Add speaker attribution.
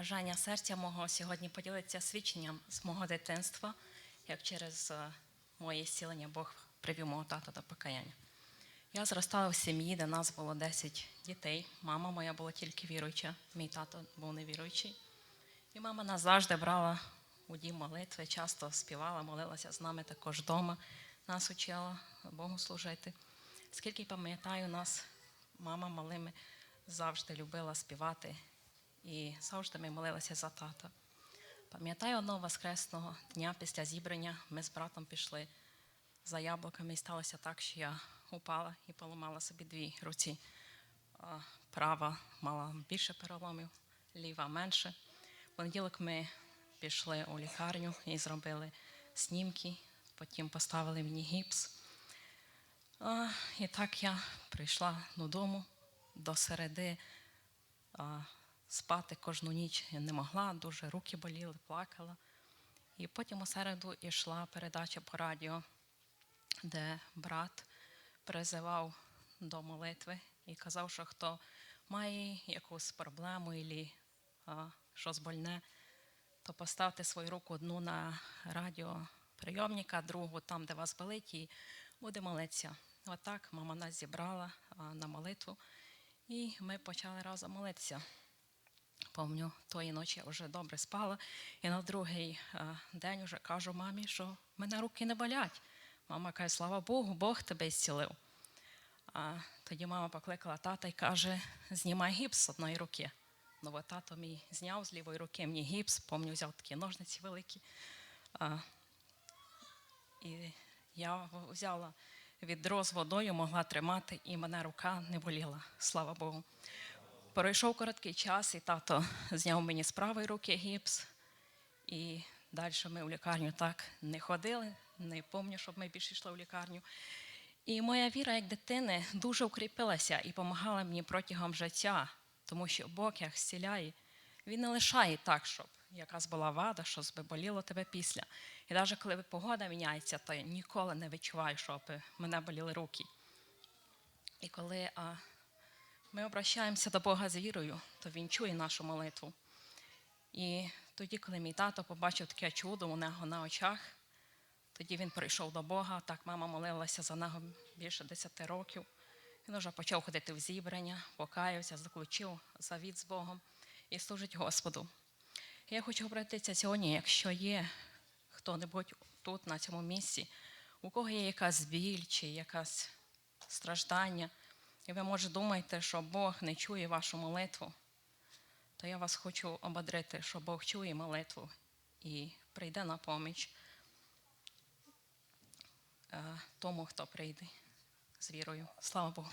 Speaker 1: бажання серця мого сьогодні поділитися свідченням з мого дитинства, як через е, моє зцілення Бог привів мого тата до покаяння. Я зростала в сім'ї, де нас було 10 дітей. Мама моя була тільки віруюча, мій тато був невіруючий. І мама нас завжди брала у дім молитви, часто співала, молилася з нами також вдома, нас учила Богу служити. Скільки пам'ятаю, нас мама малими завжди любила співати і завжди ми молилися за тата. Пам'ятаю одного воскресного дня після зібрання ми з братом пішли за яблуками, і сталося так, що я упала і поламала собі дві руці. Права мала більше переломів, ліва менше. В понеділок ми пішли у лікарню і зробили снімки, потім поставили мені гіпс. І так я прийшла додому до середи. Спати кожну ніч я не могла, дуже руки боліли, плакала. І потім у середу йшла передача по радіо, де брат призивав до молитви і казав, що хто має якусь проблему або щось больне, то поставте свою руку одну на радіоприйомника, другу там, де вас болить, і буде молитися. Отак мама нас зібрала на молитву, і ми почали разом молитися. Помню, тої ночі я вже добре спала, і на другий е, день вже кажу мамі, що мене руки не болять. Мама каже, слава Богу, Бог тебе зцілив. А тоді мама покликала тата і каже: знімай гіпс з одної руки. Ну, от тато мій зняв з лівої руки мені гіпс, помню, взяв такі ножниці великі. А, і я взяла відро з водою, могла тримати, і мене рука не боліла, слава Богу. Пройшов короткий час, і тато зняв мені з правої руки гіпс. І далі ми в лікарню так не ходили, не пам'ятаю, щоб ми більше йшли в лікарню. І моя віра як дитини дуже укріпилася і допомагала мені протягом життя, тому що Бог як зціляє, Він не лишає так, щоб якась була вада, щось би боліло тебе після. І навіть коли погода міняється, то я ніколи не відчуваю, щоб мене боліли руки. І коли а, ми обращаємося до Бога з вірою, то Він чує нашу молитву. І тоді, коли мій тато побачив таке чудо у нього на очах, тоді він прийшов до Бога. Так мама молилася за нього більше 10 років. Він вже почав ходити в зібрання, покаявся, заключив завіт з Богом і служить Господу. Я хочу обратитися сьогодні, якщо є хто-небудь тут, на цьому місці, у кого є якась біль чи якась страждання, і ви, може, думаєте, що Бог не чує вашу молитву, то я вас хочу ободрити, що Бог чує молитву і прийде на поміч е, тому, хто прийде з вірою. Слава Богу.